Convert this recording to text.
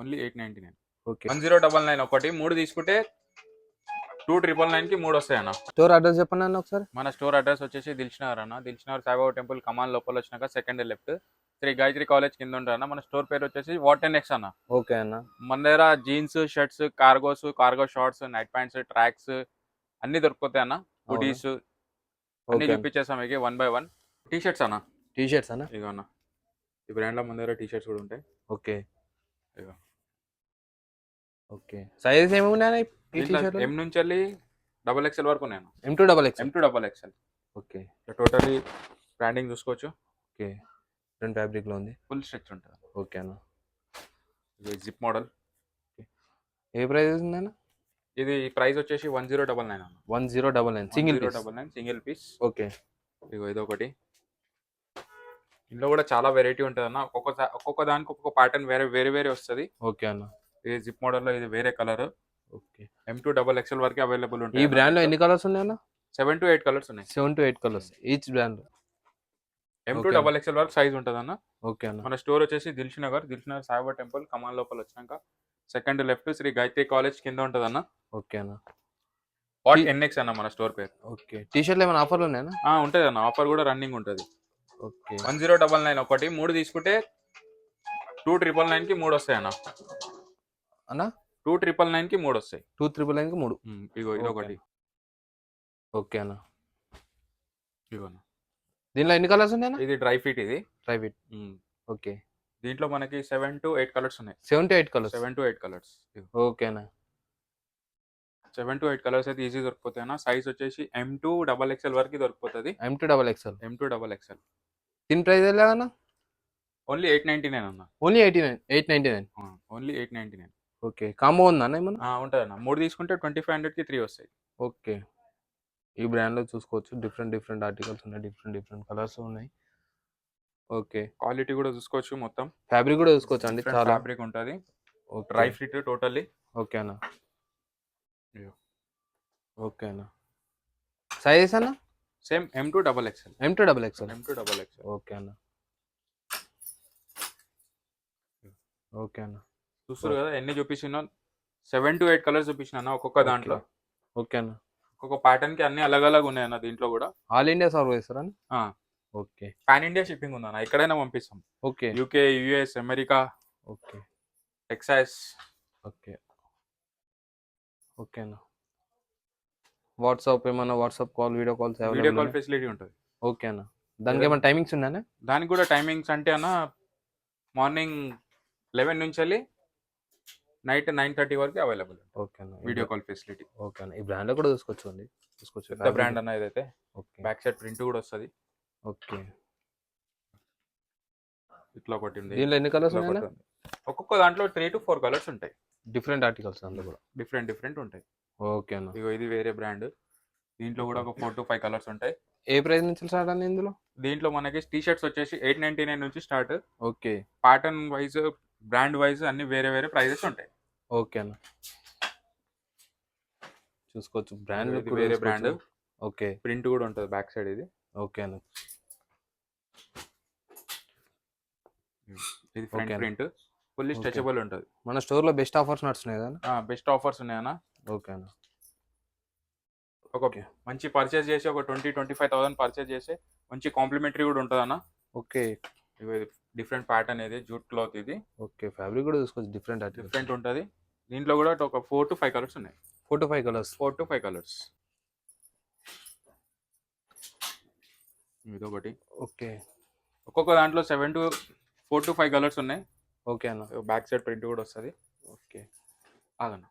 Only eight ninety nine. Okay. One zero double nine ఒకటి మూడు తీసుకుంటే టూ ట్రిపుల్ నైన్కి మూడు వస్తాయి అన్న స్టోర్ అడ్రస్ చెప్పండి అన్న ఒకసారి. మన స్టోర్ అడ్రస్ వచ్చేసి దిల్చినగర్ అన్న దిల్చినగర్ సాయిబాబా టెంపుల్ కమాన్ లోపల వచ్చినాక second left Shri Gayatri college కింద ఉంటుంది అన్న మన స్టోర్ పేరు వచ్చేసి వాట్ టెన్ ఎక్స్ అన్న. ఓకే అన్న. మన దగ్గర jeans shirts cargos cargo shorts night pants tracks అన్ని దొరుకుతాయి అన్న. హుడీస్ అన్ని చూపించేస్తాం మీకు one by one. T shirts అన్న. టీ షర్ట్స్ అన్న? ఇగో అన్న. ఈ బ్రాండ్లో మన దగ్గర టీ షర్ట్స్ కూడా ఉంటాయి. ఓకే. ఇగో. ఓకే. సైజెస్ ఏమి ఉన్నాయి ఈ ఎం నుంచి వెళ్ళి డబల్ ఎక్స్ఎల్ వరకు ఉన్నాను M to double X M to double XL okay. Totally branding చూసుకోవచ్చు. ఓకే. రెండు ఫ్యాబ్రిక్లో ఉంది. ఫుల్ స్ట్రెచ్ ఉంటుంది. ఓకే అన్న. ఇది జిప్ మోడల్ ఏ ప్రైస్ ఉందన్న? ఇది ప్రైస్ వచ్చేసి వన్ జీరో డబల్ నైన్ అన్న. One zero double nine single zero double nine single piece okay. ఇగో ఇది ఒకటి ఇందులో కూడా చాలా వెరైటీ ఉంటుంది అన్న ఒక్కొక్క ఒక్కొక్క దానికి ఒక్కొక్క ప్యాటర్న్ వేరే వేరే వేరే వస్తుంది. ఓకే అన్న. ఇది జిప్ మోడల్లో ఇది వేరే colour okay. M to double XL వరకు అవైలబుల్ ఈ ఉంటాయి బ్రాండ్లో ఎన్ని కలర్స్ ఉన్నాయి అన్న? సెవెన్ టు ఎయిట్ కలర్స్ ఉన్నాయి. Seven to eight colours each brand M to. Double XL వరకు సైజ్ ఉంటుంది అన్న. ఓకే అన్న. మన స్టోర్ వచ్చేసి Dilsukhnagar Dilsukhnagar Saibaba temple కమాన్ లోపల వచ్చినాక second left Shri Gayatri college కింద ఉంటుంది అన్న. ఓకే అన్న. వాట్ ఈ- ఎన్ఎక్స్ అన్న మన స్టోర్ పేరు. ఓకే టీ షర్ట్లు ఏమైనా ఆఫర్లు ఉన్నాయన్నా ఆ, ఉంటుంది అన్న. ఆఫర్ కూడా రన్నింగ్ ఉంటుంది. Okay one zero double nine ఒకటి మూడు తీసుకుంటే టూ ట్రిపుల్ నైన్కి మూడు వస్తాయి అన్న. అన్న? టూ ట్రిపుల్ నైన్కి మూడు వస్తాయి టూ త్రిపుల్ నైన్కి మూడు ఇగో ఇది. ఒకటి. ఓకే. అన్న. ఇగో. దీనిలో ఎన్ని కలర్స్ ఉన్నాయి అన్న? ఇది డ్రై ఫిట్ ఇది. Try fit. ఓకే. దీంట్లో మనకి సెవెన్ టు ఎయిట్ కలర్స్ ఉన్నాయి. Seven to eight colours. Seven to eight colours. Okay అన్న. సెవెన్ టు ఎయిట్ కలర్స్ అయితే ఈజీ దొరికిపోతాయి అన్న. సైజ్ వచ్చేసి ఎం టూ డబల్ ఎక్స్ఎల్ వరకు దొరికిపోతుంది. M to double XL. M to double XL. దీని price లేదన్న only eight ninety nine అన్న. Only eighty nine eight ninety nine. Only eight ninety nine. Okay. Combo ఉందా అన్న ఏమన్నా? ఉంటుంది అన్న మూడు తీసుకుంటే ట్వంటీ ఫైవ్ హండ్రెడ్కి త్రీ వస్తాయి. ఓకే. ఈ బ్రాండ్లో చూసుకోవచ్చు. డిఫరెంట్ డిఫరెంట్ ఆర్టికల్స్ ఉన్నాయి. డిఫరెంట్ డిఫరెంట్ కలర్స్ ఉన్నాయి. ఓకే. క్వాలిటీ కూడా చూసుకోవచ్చు మొత్తం. ఫ్యాబ్రిక్ కూడా చూసుకోవచ్చు అండి? చాలా. ఫ్యాబ్రిక్ ఉంటుంది. Dry fit totally. ఓకే అన్న. ఓకే అన్న. సైజెస్ అన్న? Same M to double XL M to double XL M to double XL okay అన్న. ఓకే అన్న. చూస్తారు కదా ఎన్ని చూపించినా సెవెన్ టు ఎయిట్ కలర్స్ చూపించిన అన్న ఒక్కొక్క దాంట్లో. ఓకే అన్న. ఒక్కొక్క ప్యాటర్న్కి అన్ని అలగ్ అలగ్ ఉన్నాయి అన్న దీంట్లో కూడా. ఆల్ ఇండియా సర్వ్ చేస్తారా. ఓకే. పాన్ ఇండియా షిప్పింగ్ ఉంది అన్న ఎక్కడైనా పంపిస్తాం. Okay. UK US America okay. Texas. Okay. Okay అన్న. వాట్సాప్ ఏమన్నా WhatsApp call video calls video call facility ఉంటుంది. ఓకే అన్న. దానికి ఏమైనా టైమింగ్స్ ఉన్నాయా? దానికి కూడా టైమింగ్స్ అంటే అన్న మార్నింగ్ లెవెన్ నుంచి వెళ్ళి నైట్ నైన్ థర్టీ వరకు అవైలబుల్ ఓకే అన్న. Video call facility. ఓకే అన్న. ఈ బ్రాండ్ కూడా చూసుకోవచ్చు అండి చూసుకోవచ్చు పెద్ద బ్రాండ్ అన్న ఇదైతే. ఓకే. బ్యాక్ సైడ్ ప్రింట్ కూడా వస్తుంది. ఓకే. ఇట్లా ఒకటి ఉంది. దీనిలో ఎన్ని కలర్స్ ఉన్నాయి. ఒక్కొక్క దాంట్లో త్రీ టు ఫోర్ కలర్స్ ఉంటాయి. డిఫరెంట్ ఆర్టికల్స్ అందులో కూడా. డిఫరెంట్ డిఫరెంట్ ఉంటాయి. ఓకే అన్న. ఇగో ఇది వేరే బ్రాండ్. దీంట్లో కూడా ఒక ఫోర్ టు ఫైవ్ కలర్స్ ఉంటాయి. ఏ ప్రైస్ నుంచి స్టార్ట్ అండి ఇందులో? దీంట్లో మనకి టీ షర్ట్స్ వచ్చేసి ఎయిట్ నైన్టీ నైన్ నుంచి start okay. Pattern wise brand wise అన్ని వేరే వేరే ప్రైజెస్ ఉంటాయి. ఓకే అన్న. చూసుకోవచ్చు. బ్రాండ్ వేరే బ్రాండ్ ఓకే. ప్రింట్ కూడా ఉంటుంది బ్యాక్ సైడ్ ఇది. ఓకే అన్న. ఇది ఫ్రంట్. Print fully. స్ట్రెచబుల్ ఉంటుంది. మన స్టోర్లో బెస్ట్ ఆఫర్స్ నడుస్తున్నాయి కదా బెస్ట్ ఆఫర్స్ ఉన్నాయన్న ఓకే అన్న. ఒక. మంచి పర్చేస్ చేసి ఒక twenty twenty five thousand purchase చేసి మంచి కాంప్లిమెంటరీ కూడా ఉంటుంది అన్న ఓకే డిఫరెంట్ ప్యాటర్న్ ఇది జూట్ క్లాత్ ఇది. ఓకే ఫ్యాబ్రిక్ కూడా చూసుకోవచ్చు డిఫరెంట్ డిఫరెంట్ ఉంటుంది. దీంట్లో కూడా ఒక ఫోర్ టు ఫైవ్ కలర్స్ ఉన్నాయి. Four to five colours. Four to five colours. ఇదొకటి. ఓకే. ఒక్కొక్క దాంట్లో seven to four to five colours ఉన్నాయి. ఓకే అన్న. బ్యాక్ సైడ్ ప్రింట్ కూడా వస్తుంది. ఓకే. ఆగండి.